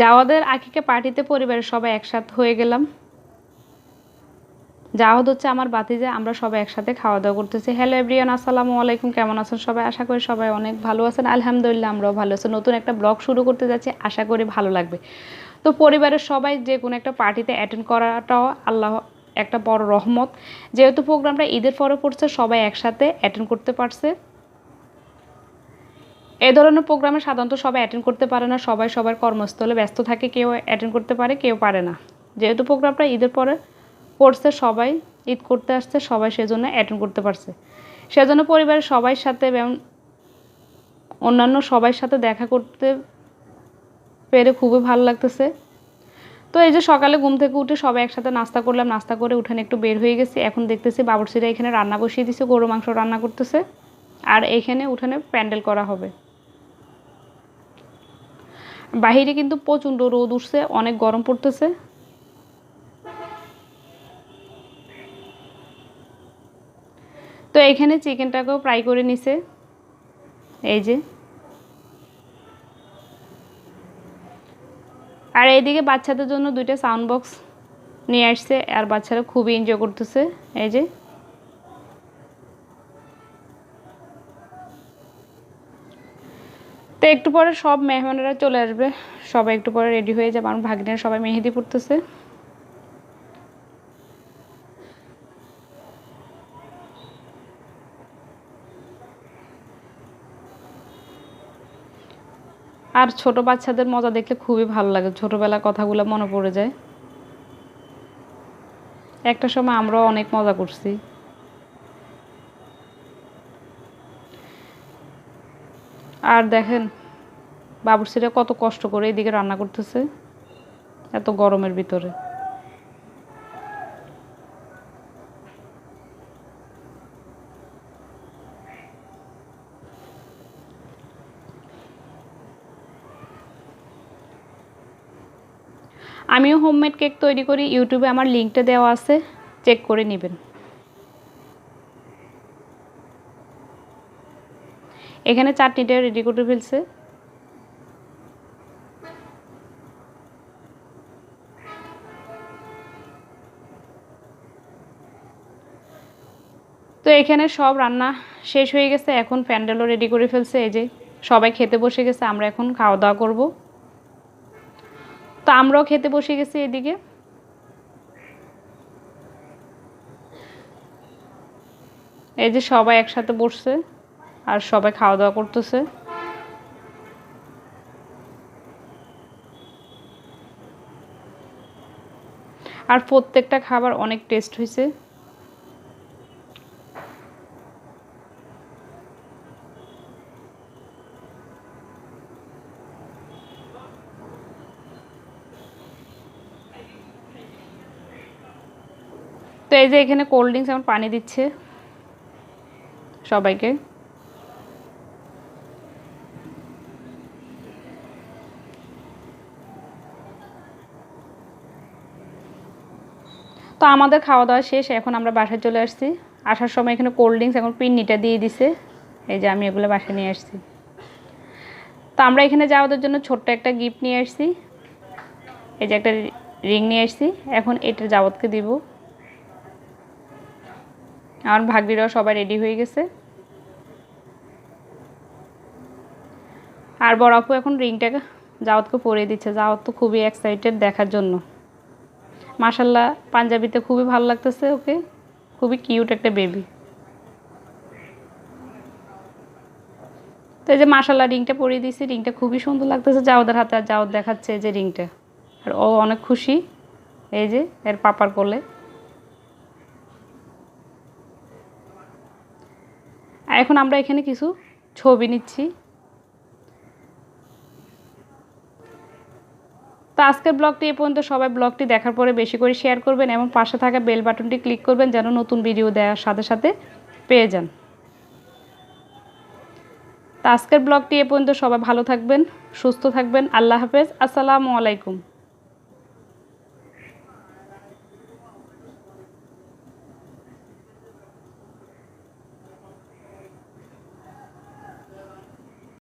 যাওয়াদের আকিকে পার্টিতে পরিবারের সবাই একসাথে হয়ে গেলাম। জাওয়াদ হচ্ছে আমার বাতিজা আমরা সবাই একসাথে খাওয়া দাওয়া করতেছি। হ্যালো এভরিয়ান আসসালামু আলাইকুম, কেমন আছেন সবাই? আশা করি সবাই অনেক ভালো আছেন। আলহামদুলিল্লাহ, আমরাও ভালো আছি। নতুন একটা ব্লগ শুরু করতে যাচ্ছি, আশা করি ভালো লাগবে। তো পরিবারের সবাই যে কোনো একটা পার্টিতে অ্যাটেন্ড করাটাও আল্লাহ, একটা বড় রহমত। যেহেতু প্রোগ্রামটা ঈদের পরে পড়ছে সবাই একসাথে অ্যাটেন্ড করতে পারছে। এ ধরনের প্রোগ্রামে সাধারণত সবাই অ্যাটেন্ড করতে পারে না, সবাই সবার কর্মস্থলে ব্যস্ত থাকে, কেউ অ্যাটেন্ড করতে পারে, কেউ পারে না। যেহেতু প্রোগ্রামটা ঈদের পরে পড়ছে সবাই, ঈদ করতে আসছে, সবাই সেজন্য অ্যাটেন্ড করতে পারছে। সেজন্য পরিবারের সবার সাথে এবং অন্যান্য সবার সাথে দেখা করতে পেরে খুবই ভালো লাগতেছে। তো এই যে সকালে ঘুম থেকে উঠে সবাই একসাথে নাস্তা করলাম, নাস্তা করে উঠানে একটু বের হয়ে গেছি, এখন দেখতেছি বাবরসিরা এখানে রান্না বসিয়ে দিছে, গরু মাংস রান্না করতেছে, আর এখানে উঠানে প্যান্ডেল করা হবে। বাহিরে কিন্তু প্রচণ্ড রোদ উঠছে, অনেক গরম পড়তেছে। তো এখানে চিকেনটাকেও ফ্রাই করে নিছে। এই যে। আর এইদিকে বাচ্চাদের জন্য দুইটা সাউন্ড বক্স নিয়ে আসছে, আর বাচ্চারা খুবই এনজয় করতেছে। এই যে। তো একটু পরে সব মেহমানেরা চলে আসবে। সবাই একটু পরে রেডি হয়ে যাবে। আমার ভাগ্নের সবাই মেহেদি পড়তেছে আর ছোট বাচ্চাদের মজা দেখলে খুবই ভালো লাগে। ছোটবেলার কথাগুলো মনে পড়ে যায়। একটা সময় আমরাও অনেক মজা করছি। আর দেখেন বাবুর্চিরা কত কষ্ট করে এদিকে রান্না করতেছে, এত গরমের ভিতরে। আমিও হোমমেড কেক তৈরি করি, ইউটিউবে আমার লিঙ্কটা দেওয়া আছে চেক করে নেবেন। এখানে চাটনিটা রেডি করে ফেলছে। তো এখানে সব রান্না শেষ হয়ে গেছে, এখন প্যান্ডেলও রেডি করে ফেলছে, এই যে সবাই খেতে বসে গেছে, আমরা এখন খাওয়া দাওয়া করব। তো আমরাও খেতে বসে গেছি এদিকে। এই যে সবাই একসাথে বসছে। আর সবাই খাওয়া দাওয়া করতেছে। আর প্রত্যেকটা খাবার অনেক টেস্ট হয়েছে তো এই যে এখানে কোল্ড ড্রিঙ্কস এখন পানি দিচ্ছে সবাইকে। তো আমাদের খাওয়া দাওয়া শেষ, এখন আমরা বাসায় চলে আসছি। আসার সময় এখানে কোল্ড ড্রিঙ্কস এখন পিন্নিটা দিয়ে দিছে। এই যে আমি এগুলো বাসায় নিয়ে আসছি। তো আমরা এখানে যাওয়াদের জন্য ছোট্ট একটা গিফট নিয়ে আসছি। এই যে একটা রিং নিয়ে আসছি। এখন এটা যাবতকে দিব। আমার ভাগ্নিরাও সবাই রেডি হয়ে গেছে। আর বড় আপু এখন রিংটাকে জাওয়াতকে পরিয়ে দিচ্ছে। জাওয়াত তো খুবই এক্সাইটেড দেখার জন্য। মাসাল্লাহ পাঞ্জাবিতে খুবই ভালো লাগতেছে, ওকে? খুবই কিউট একটা বেবি। তো এই যে মাসাল্লাহ রিংটা পরিয়ে দিয়েছি, রিংটা খুবই সুন্দর লাগতেছে। জাওয়াদের হাতে আর জাওয়াত দেখাচ্ছে যে রিংটা। আর ও অনেক খুশি, এই যে এর পাপার কোলে। এখন আমরা এখানে কিছু ছবি নিচ্ছি। তো আজকের ব্লগটি এ পর্যন্ত। সবাই ব্লগটি দেখার পরে বেশি করে শেয়ার করবেন এবং পাশে থাকা বেল বাটনটি ক্লিক করবেন যেন নতুন ভিডিও দেওয়ার সাথে সাথে পেয়ে যান। তো আজকের ব্লগটি এ পর্যন্ত। সবাই ভালো থাকবেন, সুস্থ থাকবেন। আল্লাহ হাফেজ। আসসালামু আলাইকুম।